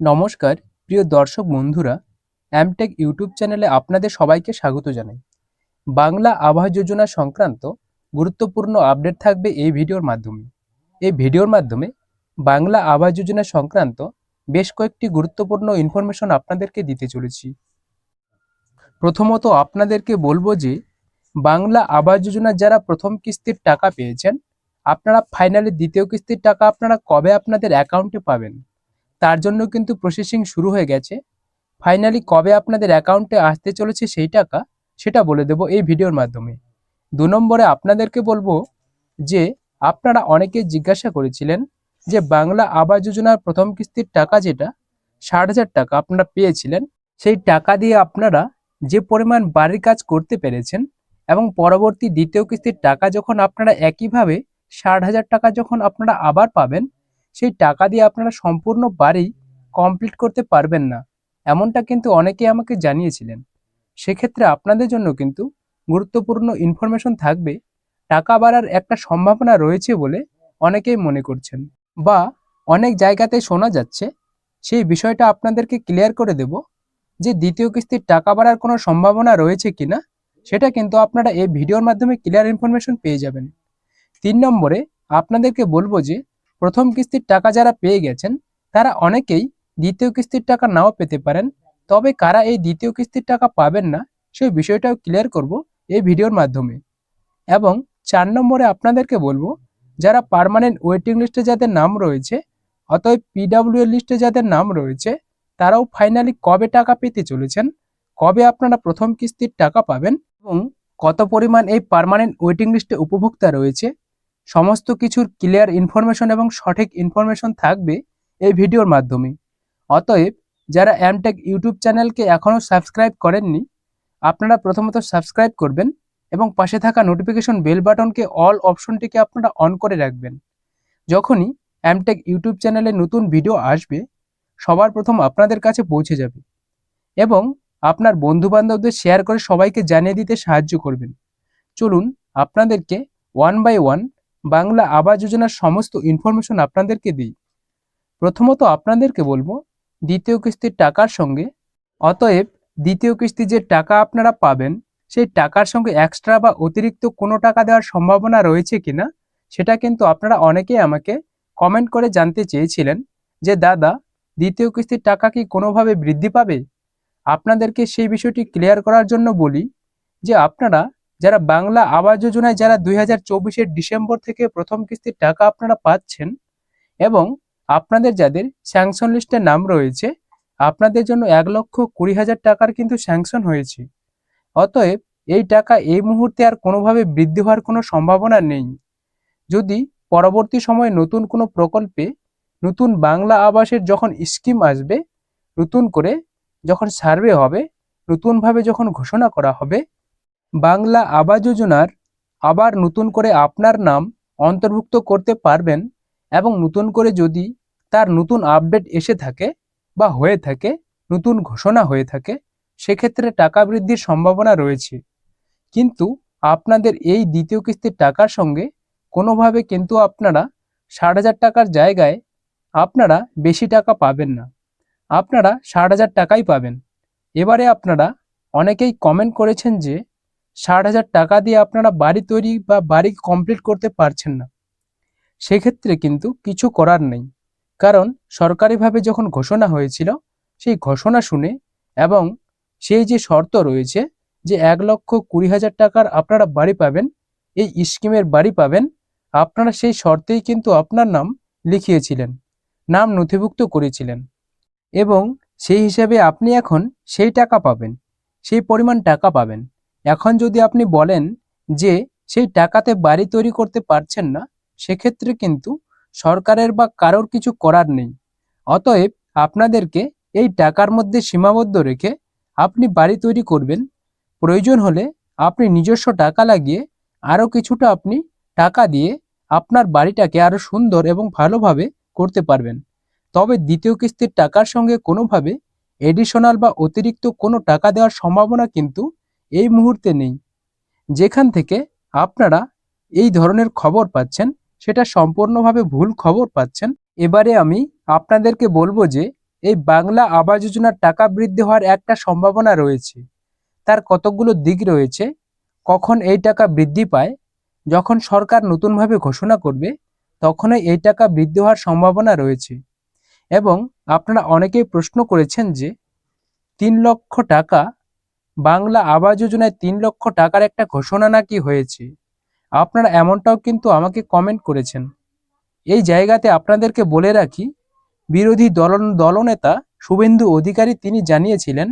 নমস্কার, প্রিয় দর্শক বন্ধুরা অ্যামটেক ইউটিউব চ্যানেলে আপনাদের সবাইকে স্বাগত জানাই। বাংলা আবাস যোজনা সংক্রান্ত গুরুত্বপূর্ণ আপডেট থাকবে এই ভিডিওর মাধ্যমে। এই ভিডিওর মাধ্যমে বাংলা আবাস যোজনা সংক্রান্ত বেশ কয়েকটি গুরুত্বপূর্ণ ইনফরমেশন আপনাদেরকে দিতে চলেছি। প্রথমত আপনাদেরকে বলব যে, বাংলা আবাস যোজনার যারা প্রথম কিস্তির টাকা পেয়েছেন, আপনারা ফাইনালি দ্বিতীয় কিস্তির টাকা আপনারা কবে আপনাদের অ্যাকাউন্টে পাবেন? তার জন্য কিন্তু প্রসেসিং শুরু হয়ে গেছে। ফাইনালি কবে আপনাদের অ্যাকাউন্টে আসতে চলেছে সেই টাকা, সেটা বলে দেব এই ভিডিওর মাধ্যমে। দু নম্বরে আপনাদেরকে বলব যে, আপনারা অনেকে জিজ্ঞাসা করেছিলেন যে, বাংলা আবাস যোজনার প্রথম কিস্তির টাকা যেটা, ষাট হাজার টাকা আপনারা পেয়েছিলেন, সেই টাকা দিয়ে আপনারা যে পরিমাণ বাড়ির কাজ করতে পেরেছেন এবং পরবর্তী দ্বিতীয় কিস্তির টাকা যখন আপনারা একইভাবে ষাট হাজার টাকা যখন আপনারা আবার পাবেন সেই টাকা দিয়ে আপনারা সম্পূর্ণ বাড়ি কমপ্লিট করতে পারবেন না। এমনটা কিন্তু অনেকেই আমাকে জানিয়েছিলেন। সেক্ষেত্রে আপনাদের জন্য কিন্তু গুরুত্বপূর্ণ ইনফরমেশন থাকবে। টাকা বাড়ার একটা সম্ভাবনা রয়েছে বলে অনেকেই মনে করছেন বা অনেক জায়গাতে শোনা যাচ্ছে। সেই বিষয়টা আপনাদেরকে ক্লিয়ার করে দেব যে দ্বিতীয় কিস্তির টাকা বাড়ার কোনো সম্ভাবনা রয়েছে কিনা, সেটা কিন্তু আপনারা এই ভিডিওর মাধ্যমে ক্লিয়ার ইনফরমেশন পেয়ে যাবেন। তিন নম্বরে আপনাদেরকে বলব যে প্রথম কিস্তির টাকা যারা পেয়ে গেছেন, তারা অনেকেই দ্বিতীয় কিস্তির টাকা নাও পেতে পারেন। তবে কারা এই দ্বিতীয় কিস্তির টাকা পাবেন না সেই বিষয়টাও ক্লিয়ার করব এই ভিডিওর মাধ্যমে। এবং চার নম্বরে আপনাদেরকে বলব, যারা পার্মানেন্ট ওয়েটিং লিস্টে যাদের নাম রয়েছে, অতএব পিডাব্লিউ লিস্টে যাদের নাম রয়েছে, তারাও ফাইনালি কবে টাকা পেতে চলেছেন, কবে আপনারা প্রথম কিস্তির টাকা পাবেন এবং কত পরিমাণ এই পার্মানেন্ট ওয়েটিং লিস্টে উপভোক্তা রয়েছে সমস্ত কিছুর ক্লিয়ার ইনফরমেশন এবং সঠিক ইনফরমেশন থাকবে এই ভিডিওর মাধ্যমে। অতএব, যারা অ্যামটেক ইউটিউব চ্যানেলকে এখনও সাবস্ক্রাইব করেননি, আপনারা প্রথমত সাবস্ক্রাইব করবেন এবং পাশে থাকা নোটিফিকেশন বেল বাটনকে অল অপশনটিকে আপনারা অন করে রাখবেন। যখনই অ্যামটেক ইউটিউব চ্যানেলে নতুন ভিডিও আসবে, সবার প্রথম আপনাদের কাছে পৌঁছে যাবে এবং আপনার বন্ধু বান্ধবদের শেয়ার করে সবাইকে জানিয়ে দিতে সাহায্য করবেন। চলুন, আপনাদেরকে ওয়ান বাই ওয়ান বাংলা আবাস যোজনার সমস্ত ইনফরমেশন আপনাদেরকে দিই। প্রথমত আপনাদেরকে বলব, দ্বিতীয় কিস্তির টাকার সঙ্গে, অতএব দ্বিতীয় কিস্তি যে টাকা আপনারা পাবেন, সেই টাকার সঙ্গে এক্সট্রা বা অতিরিক্ত কোনো টাকা দেওয়ার সম্ভাবনা রয়েছে কিনা, সেটা কিন্তু আপনারা অনেকেই আমাকে কমেন্ট করে জানতে চেয়েছিলেন যে, দাদা, দ্বিতীয় কিস্তির টাকা কি কোনোভাবে বৃদ্ধি পাবে? আপনাদেরকে সেই বিষয়টি ক্লিয়ার করার জন্য বলি যে, আপনারা যারা বাংলা আবাস যোজনায় যারা দুই হাজার ডিসেম্বর থেকে প্রথম কিস্তির টাকা আপনারা পাচ্ছেন এবং আপনাদের যাদের স্যাংশন লিস্টে নাম রয়েছে, আপনাদের জন্য এক লক্ষ কুড়ি হাজার টাকার কিন্তু স্যাংশন হয়েছে। অতএব এই টাকা এই মুহূর্তে আর কোনোভাবে বৃদ্ধি হওয়ার কোনো সম্ভাবনা নেই। যদি পরবর্তী সময়ে নতুন কোনো প্রকল্পে নতুন বাংলা আবাসের যখন স্কিম আসবে, নতুন করে যখন সার্ভে হবে, নতুনভাবে যখন ঘোষণা করা হবে বাংলা আবাস যোজনার আবার নতুন করে আপনার নাম অন্তর্ভুক্ত করতে পারবেন এবং নতুন করে যদি তার নতুন আপডেট এসে থাকে বা হয়ে থাকে, নতুন ঘোষণা হয়ে থাকে, সেক্ষেত্রে টাকা বৃদ্ধির সম্ভাবনা রয়েছে। কিন্তু আপনাদের এই দ্বিতীয় কিস্তির টাকার সঙ্গে কোনোভাবে কিন্তু আপনারা ষাট হাজার টাকার জায়গায় আপনারা বেশি টাকা পাবেন না। আপনারা ষাট হাজার টাকাই পাবেন। এবারে আপনারা অনেকেই কমেন্ট করেছেন যে ষাট হাজার টাকা দিয়ে আপনারা বাড়ি তৈরি বা বাড়ি কমপ্লিট করতে পারছেন না। সেক্ষেত্রে কিন্তু কিছু করার নেই। কারণ সরকারিভাবে যখন ঘোষণা হয়েছিল, সেই ঘোষণা শুনে এবং সেই যে শর্ত রয়েছে যে এক লক্ষ কুড়ি হাজার টাকার আপনারা বাড়ি পাবেন, এই স্কিমের বাড়ি পাবেন, আপনারা সেই শর্তেই কিন্তু আপনার নাম লিখিয়েছিলেন, নাম নথিভুক্ত করেছিলেন এবং সেই হিসাবে আপনি এখন সেই টাকা পাবেন, সেই পরিমাণ টাকা পাবেন। এখন যদি আপনি বলেন যে সেই টাকাতে বাড়ি তৈরি করতে পারছেন না, সেক্ষেত্রে কিন্তু সরকারের বা কারোর কিছু করার নেই। অতএব আপনাদেরকে এই টাকার মধ্যে সীমাবদ্ধ রেখে আপনি বাড়ি তৈরি করবেন। প্রয়োজন হলে আপনি নিজস্ব টাকা লাগিয়ে আরও কিছুটা আপনি টাকা দিয়ে আপনার বাড়িটাকে আরও সুন্দর এবং ভালোভাবে করতে পারবেন। তবে দ্বিতীয় কিস্তির টাকার সঙ্গে কোনোভাবে এডিশনাল বা অতিরিক্ত কোনো টাকা দেওয়ার সম্ভাবনা কিন্তু এই মুহূর্তে নেই। যেখান থেকে আপনারা এই ধরনের খবর পাচ্ছেন, সেটা সম্পূর্ণভাবে ভুল খবর পাচ্ছেন। এবারে আমি আপনাদেরকে বলব যে, এই বাংলা আবাস যোজনার টাকা বৃদ্ধি হওয়ার একটা সম্ভাবনা রয়েছে। তার কতকগুলো দিক রয়েছে, কখন এই টাকা বৃদ্ধি পায়, যখন সরকার নতুনভাবে ঘোষণা করবে, তখনই এই টাকা বৃদ্ধি হওয়ার সম্ভাবনা রয়েছে। এবং আপনারা অনেকেই প্রশ্ন করেছেন যে, তিন লক্ষ টাকা বাংলা আবাস যোজনায় তিন লক্ষ টাকার একটা ঘোষণা নাকি হয়েছে? আপনারা এমনটাও কিন্তু আমাকে কমেন্ট করেছেন। এই জায়গাতে আপনাদেরকে বলে রাখি, বিরোধী দল, দলনেতা শুভেন্দু অধিকারী তিনি জানিয়েছিলেন,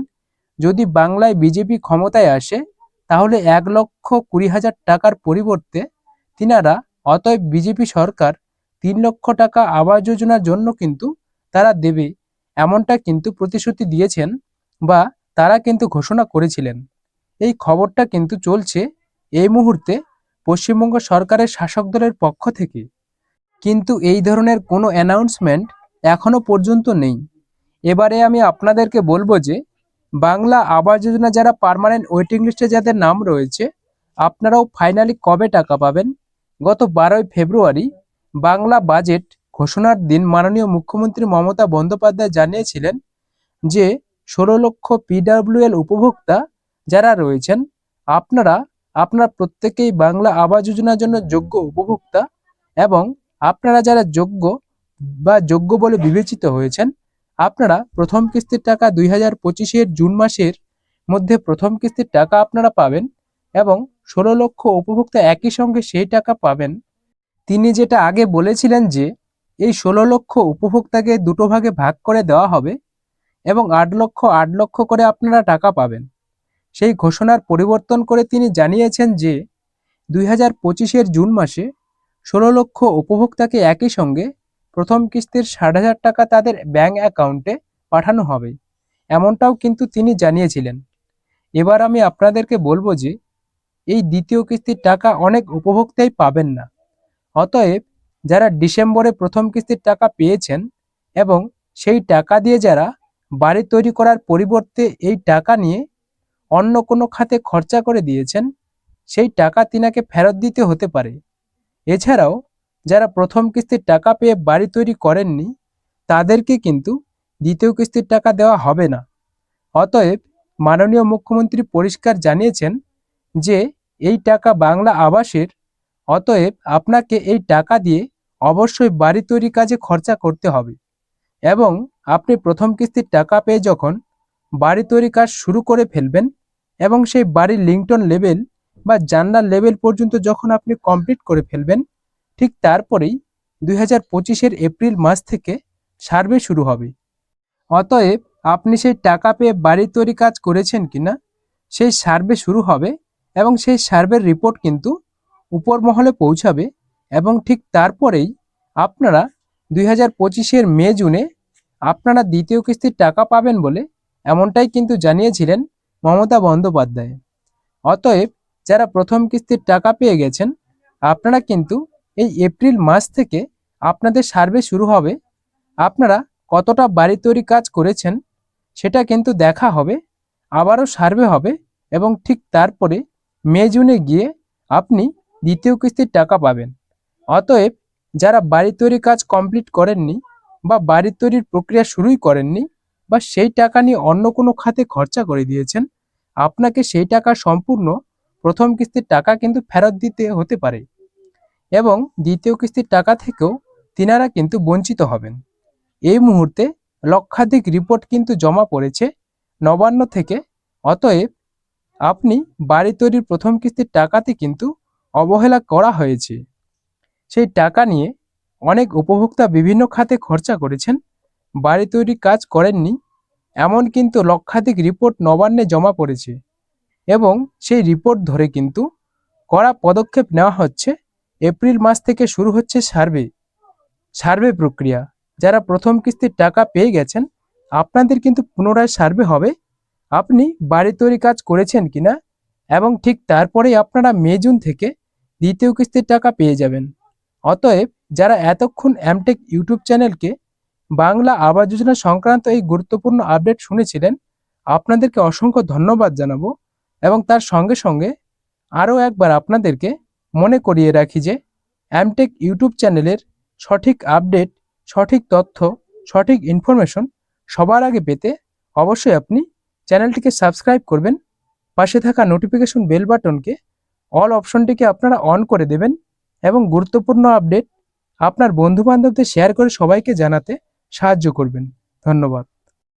যদি বাংলায় বিজেপি ক্ষমতায় আসে, তাহলে এক লক্ষ কুড়ি হাজার টাকার পরিবর্তে তিনারা অতএব বিজেপি সরকার তিন লক্ষ টাকা আবাস যোজনার জন্য কিন্তু তারা দেবে, এমনটা কিন্তু প্রতিশ্রুতি দিয়েছেন বা তারা কিন্তু ঘোষণা করেছিলেন। এই খবরটা কিন্তু চলছে এই মুহূর্তে পশ্চিমবঙ্গ সরকারের শাসক দলের পক্ষ থেকে। কিন্তু এই ধরনের কোনো অ্যানাউন্সমেন্ট এখনও পর্যন্ত নেই। এবারে আমি আপনাদেরকে বলব যে, বাংলা আবাস যোজনা যারা পার্মানেন্ট ওয়েটিং লিস্টে যাদের নাম রয়েছে, আপনারাও ফাইনালি কবে টাকা পাবেন? গত বারোই ফেব্রুয়ারি বাংলা বাজেট ঘোষণার দিন মাননীয় মুখ্যমন্ত্রী মমতা বন্দ্যোপাধ্যায় জানিয়েছিলেন যে ষোলো লক্ষ পিডাব্লিউএল উপভোক্তা যারা রয়েছেন, আপনারা আপনার প্রত্যেকেই বাংলা আবাস যোজনার জন্য যোগ্য উপভোক্তা এবং আপনারা যারা যোগ্য বা যোগ্য বলে বিবেচিত হয়েছেন, আপনারা প্রথম কিস্তির টাকা দুই হাজার পঁচিশের জুন মাসের মধ্যে প্রথম কিস্তির টাকা আপনারা পাবেন এবং ষোলো লক্ষ উপভোক্তা একই সঙ্গে সেই টাকা পাবেন। তিনি যেটা আগে বলেছিলেন যে, এই ষোলো লক্ষ উপভোক্তাকে দুটো ভাগে ভাগ করে দেওয়া হবে। এবং আট লক্ষ আট লক্ষ করে আপনারা টাকা পাবেন। সেই ঘোষণার পরিবর্তন করে তিনি জানিয়েছেন যে, দুই হাজার পঁচিশের জুন মাসে ষোলো লক্ষ উপভোক্তাকে একই সঙ্গে প্রথম কিস্তির ষাট হাজার টাকা তাদের ব্যাঙ্ক অ্যাকাউন্টে পাঠানো হবে। এমনটাও কিন্তু তিনি জানিয়েছিলেন। এবার আমি আপনাদেরকে বলব যে, এই দ্বিতীয় কিস্তির টাকা অনেক উপভোক্তাই পাবেন না। অতএব যারা ডিসেম্বরে প্রথম কিস্তির টাকা পেয়েছেন এবং সেই টাকা দিয়ে যারা বাড়ি তৈরি করার পরিবর্তে এই টাকা নিয়ে অন্য কোনো খাতে খরচা করে দিয়েছেন, সেই টাকা তিনাকে ফেরত দিতে হতে পারে। এছাড়াও, যারা প্রথম কিস্তির টাকা পেয়ে বাড়ি তৈরি করেননি, তাদেরকে কিন্তু দ্বিতীয় কিস্তির টাকা দেওয়া হবে না। অতএব, মাননীয় মুখ্যমন্ত্রী পরিষ্কার জানিয়েছেন যে, এই টাকা বাংলা আবাসের, অতএব আপনাকে এই টাকা দিয়ে অবশ্যই বাড়ি তৈরি কাজে খরচা করতে হবে। এবং আপনি প্রথম কিস্তির টাকা পেয়ে যখন বাড়ি তৈরি কাজ শুরু করে ফেলবেন এবং সেই বাড়ির লিংটন লেভেল বা জানলার লেভেল পর্যন্ত যখন আপনি কমপ্লিট করে ফেলবেন, ঠিক তারপরেই দুই হাজার পঁচিশের এপ্রিল মাস থেকে সার্ভে শুরু হবে। অতএব আপনি সেই টাকা পেয়ে বাড়ি তৈরি কাজ করেছেন কিনা, সেই সার্ভে শুরু হবে এবং সেই সার্ভের রিপোর্ট কিন্তু উপর মহলে পৌঁছাবে এবং ঠিক তারপরেই আপনারা দুই হাজার পঁচিশের মে, জুনে আপনারা দ্বিতীয় কিস্তির টাকা পাবেন বলে এমনটাই কিন্তু জানিয়েছিলেন মমতা বন্দ্যোপাধ্যায়। অতএব যারা প্রথম কিস্তির টাকা পেয়ে গেছেন, আপনারা কিন্তু এই এপ্রিল মাস থেকে আপনাদের সার্ভে শুরু হবে। আপনারা কতটা বাড়ি তৈরি কাজ করেছেন সেটা কিন্তু দেখা হবে, আবারও সার্ভে হবে এবং ঠিক তারপরে মে, জুনে গিয়ে আপনি দ্বিতীয় কিস্তির টাকা পাবেন। অতএব যারা বাড়ি তৈরি কাজ কমপ্লিট করেননি বা বাড়ি তৈরির প্রক্রিয়া শুরুই করেননি বা সেই টাকা নিয়ে অন্য কোনো খাতে খরচা করে দিয়েছেন, আপনাকে সেই টাকা সম্পূর্ণ প্রথম কিস্তির টাকা কিন্তু ফেরত দিতে হতে পারে এবং দ্বিতীয় কিস্তির টাকা থেকেও তিনারা কিন্তু বঞ্চিত হবেন। এই মুহূর্তে লক্ষাধিক রিপোর্ট কিন্তু জমা পড়েছে নবান্ন থেকে, অতএব আপনি বাড়ি তৈরির প্রথম কিস্তির টাকাতে কিন্তু অবহেলা করা হয়েছে। সেই টাকা নিয়ে অনেক উপভোক্তা বিভিন্ন খাতে খরচা করেছেন, বাড়ি তৈরি কাজ করেননি, এমন কিন্তু লক্ষাধিক রিপোর্ট নবান্নে জমা পড়েছে এবং সেই রিপোর্ট ধরে কিন্তু কড়া পদক্ষেপ নেওয়া হচ্ছে। এপ্রিল মাস থেকে শুরু হচ্ছে সার্ভে সার্ভে প্রক্রিয়া। যারা প্রথম কিস্তির টাকা পেয়ে গেছেন, আপনাদের কিন্তু পুনরায় সার্ভে হবে। আপনি বাড়ি তৈরি কাজ করেছেন কিনা এবং ঠিক তারপরেই আপনারা মে, জুন থেকে দ্বিতীয় কিস্তির টাকা পেয়ে যাবেন। অতএব যারা এতক্ষণ অ্যামটেক ইউটিউব চ্যানেলকে বাংলা আবাস যোজনা সংক্রান্ত এই গুরুত্বপূর্ণ আপডেট শুনেছিলেন, আপনাদেরকে অসংখ্য ধন্যবাদ জানাব এবং তার সঙ্গে সঙ্গে আরও একবার আপনাদেরকে মনে করিয়ে রাখি যে অ্যামটেক ইউটিউব চ্যানেলের সঠিক আপডেট, সঠিক তথ্য, সঠিক ইনফরমেশন সবার আগে পেতে অবশ্যই আপনি চ্যানেলটিকে সাবস্ক্রাইব করবেন, পাশে থাকা নোটিফিকেশন বেল বাটনকে অল অপশনটিকে আপনারা অন করে দেবেন এবং গুরুত্বপূর্ণ আপডেট আপনার বন্ধু বান্ধবদের শেয়ার করে সবাইকে জানাতে সাহায্য করবেন। ধন্যবাদ।